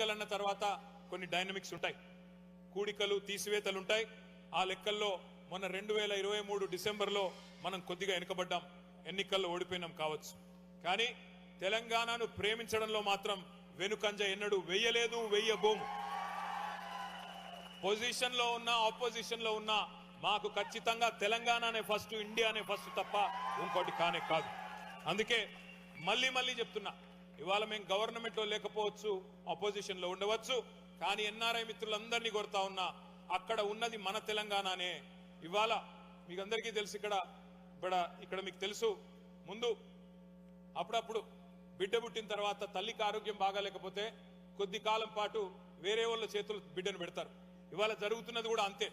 ఎన్నికలన్న తర్వాత కొన్ని డైనమిక్స్ ఉంటాయి. కూడికలు తీసివేతలు ఉంటాయి ఆ లెక్కల్లో మొన్న రెండు వేల ఇరవై మూడు డిసెంబర్లో మనం కొద్దిగా వెనుకబడ్డాం. ఎన్నికల్లో ఓడిపోయినాం కావచ్చు. కానీ తెలంగాణను ప్రేమించడంలో మాత్రం వెనుకంజ ఎన్నడూ వెయ్యలేదు వెయ్యబోము. పొజిషన్లో ఉన్నా ఆపోజిషన్లో ఉన్నా మాకు ఖచ్చితంగా తెలంగాణనే ఫస్ట్ ఇండియానే ఫస్ట్ తప్ప ఇంకోటి కానే కాదు. అందుకే మళ్ళీ మళ్ళీ చెప్తున్నా ఇవాళ మేము గవర్నమెంట్లో లేకపోవచ్చు ఆపోజిషన్లో ఉండవచ్చు కానీ ఎన్ఆర్ఐ మిత్రులందరినీ కొడతా ఉన్నా అక్కడ ఉన్నది మన తెలంగాణనే. ఇవాళ మీకు అందరికీ తెలుసు ఇక్కడ ఇక్కడ ఇక్కడ మీకు తెలుసు ముందు అప్పుడప్పుడు బిడ్డ పుట్టిన తర్వాత తల్లికి ఆరోగ్యం బాగాలేకపోతే కొద్ది కాలం పాటు వేరే వాళ్ళ చేతులు బిడ్డను పెడతారు. ఇవాళ జరుగుతున్నది కూడా అంతే.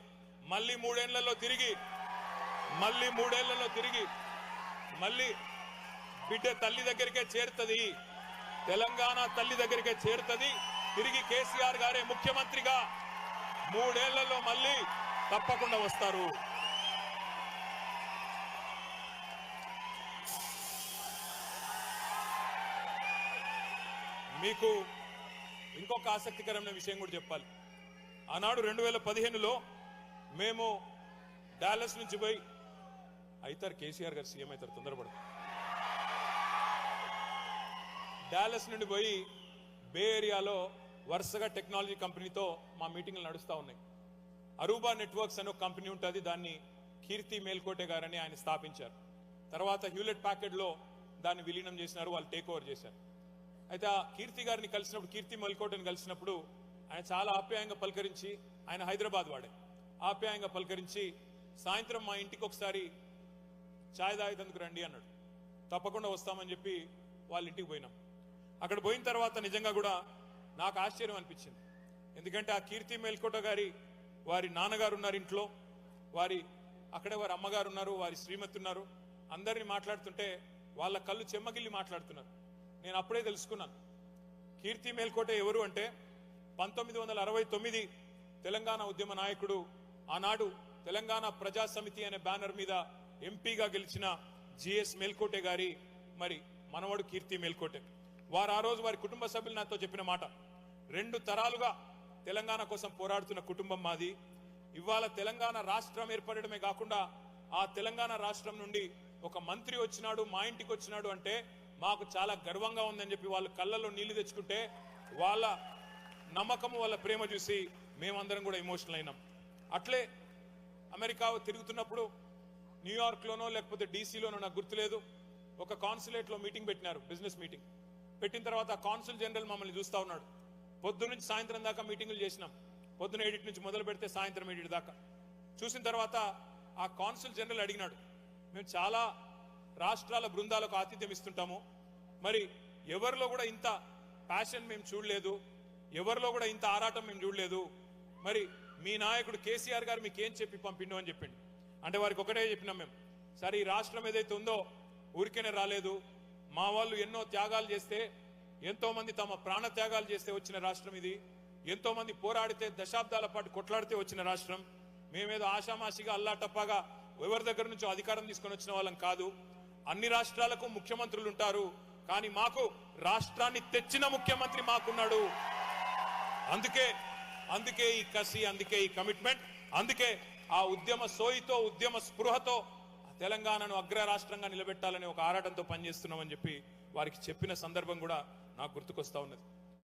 మళ్ళీ మూడేళ్ళలో తిరిగి మళ్ళీ మూడేళ్ళలో తిరిగి మళ్ళీ బిడ్డ తల్లి దగ్గరికే చేరుతుంది. తెలంగాణ తల్లి దగ్గరికే చేరుతుంది. తిరిగి కేసీఆర్ గారే ముఖ్యమంత్రిగా మూడేళ్ళలో మళ్ళీ తప్పకుండా వస్తారు. మీకు ఇంకొక ఆసక్తికరమైన విషయం కూడా చెప్పాలి. ఆనాడు రెండు వేల పదిహేనులో మేము డాలస్ నుంచి పోయి అవుతారు కేసీఆర్ గారు సీఎం అవుతారు తొందరపడతారు. డాలస్ నుండి పోయి బే ఏరియాలో వరుసగా టెక్నాలజీ కంపెనీతో మా మీటింగ్లు నడుస్తూ ఉన్నాయి. అరూబా నెట్వర్క్స్ అనే ఒక కంపెనీ ఉంటుంది దాన్ని కీర్తి మేల్కోటే గారని ఆయన స్థాపించారు. తర్వాత హ్యూలెట్ ప్యాకెట్లో దాన్ని విలీనం చేసినారు వాళ్ళు టేక్ ఓవర్ చేశారు. అయితే ఆ కీర్తి గారిని కలిసినప్పుడు కీర్తి మేల్కోటని కలిసినప్పుడు ఆయన చాలా ఆప్యాయంగా పలకరించి ఆయన హైదరాబాద్ వాడే. ఆప్యాయంగా పలకరించి సాయంత్రం మా ఇంటికి ఒకసారి ఛాయ్ తాగేందుకు రండి అన్నాడు. తప్పకుండా వస్తామని చెప్పి వాళ్ళ ఇంటికి పోయినాం. అక్కడ పోయిన తర్వాత నిజంగా కూడా నాకు ఆశ్చర్యం అనిపించింది. ఎందుకంటే ఆ కీర్తి మేల్కోట గారి వారి నాన్నగారు ఉన్నారు ఇంట్లో. వారి అక్కడే వారి అమ్మగారు ఉన్నారు వారి శ్రీమతి ఉన్నారు. అందరిని మాట్లాడుతుంటే వాళ్ళ కళ్ళు చెమ్మగిల్లి మాట్లాడుతున్నారు. నేను అప్పుడే తెలుసుకున్నాను. కీర్తి మేల్కోట ఎవరు అంటే పంతొమ్మిది వందల అరవై తొమ్మిది తెలంగాణ ఉద్యమ నాయకుడు ఆనాడు తెలంగాణ ప్రజా సమితి అనే బ్యానర్ మీద ఎంపీగా గెలిచిన జిఎస్ మేల్కోటే గారి మరి మనవడు కీర్తి మేల్కోటే. వారు ఆ రోజు వారి కుటుంబ సభ్యులు నాతో చెప్పిన మాట. రెండు తరాలుగా తెలంగాణ కోసం పోరాడుతున్న కుటుంబం మాది. ఇవాళ తెలంగాణ రాష్ట్రం ఏర్పడడమే కాకుండా ఆ తెలంగాణ రాష్ట్రం నుండి ఒక మంత్రి వచ్చినాడు మా ఇంటికి వచ్చినాడు అంటే మాకు చాలా గర్వంగా ఉందని చెప్పి వాళ్ళు కళ్ళల్లో నీళ్ళు తెచ్చుకుంటే వాళ్ళ నమ్మకము వాళ్ళ ప్రేమ చూసి మేమందరం కూడా ఎమోషనల్ అయినాం. అట్లే అమెరికా తిరుగుతున్నప్పుడు న్యూయార్క్లోనో లేకపోతే డీసీలోనో నాకు గుర్తులేదు. ఒక కాన్సులేట్లో మీటింగ్ పెట్టినారు బిజినెస్ మీటింగ్. పెట్టిన తర్వాత కాన్సుల్ జనరల్ మమ్మల్ని చూస్తా ఉన్నాడు. పొద్దు నుంచి సాయంత్రం దాకా మీటింగులు చేసినాం. పొద్దున ఏడిటి నుంచి మొదలు పెడితే సాయంత్రం ఏడిటి దాకా. చూసిన తర్వాత ఆ కాన్సుల్ జనరల్ అడిగినాడు మేము చాలా రాష్ట్రాల బృందాలకు ఆతిథ్యం ఇస్తుంటాము. మరి ఎవరిలో కూడా ఇంత ప్యాషన్ మేము చూడలేదు. ఎవరిలో కూడా ఇంత ఆరాటం మేము చూడలేదు. మరి మీ నాయకుడు కేసీఆర్ గారు మీకేం చెప్పి పంపిండు అని చెప్పిండు. అంటే వారికి ఒకటే చెప్పినాం మేము సరే ఈ రాష్ట్రం ఏదైతే ఉందో ఊరికేనే రాలేదు. మా వాళ్ళు ఎన్నో త్యాగాలు చేస్తే ఎంతో మంది తమ ప్రాణ త్యాగాలు చేస్తే వచ్చిన రాష్ట్రం ఇది. ఎంతో మంది పోరాడితే దశాబ్దాల పాటు కొట్లాడితే వచ్చిన రాష్ట్రం. మేమేదో ఆషామాషిగా అల్లాటప్పగా ఎవరి దగ్గర నుంచో అధికారం తీసుకొని వచ్చిన వాళ్ళం కాదు. అన్ని రాష్ట్రాలకు ముఖ్యమంత్రులు ఉంటారు. కానీ మాకు రాష్ట్రాన్ని తెచ్చిన ముఖ్యమంత్రి మాకున్నాడు. అందుకే అందుకే ఈ కసి అందుకే ఈ కమిట్మెంట్ అందుకే ఆ ఉద్యమ సోయితో ఉద్యమ స్పృహతో తెలంగాణను అగ్ర రాష్ట్రంగా నిలబెట్టాలని ఒక ఆరాటంతో పనిచేస్తున్నామని చెప్పి వారికి చెప్పిన సందర్భం కూడా నాకు గుర్తుకొస్తా ఉన్నది.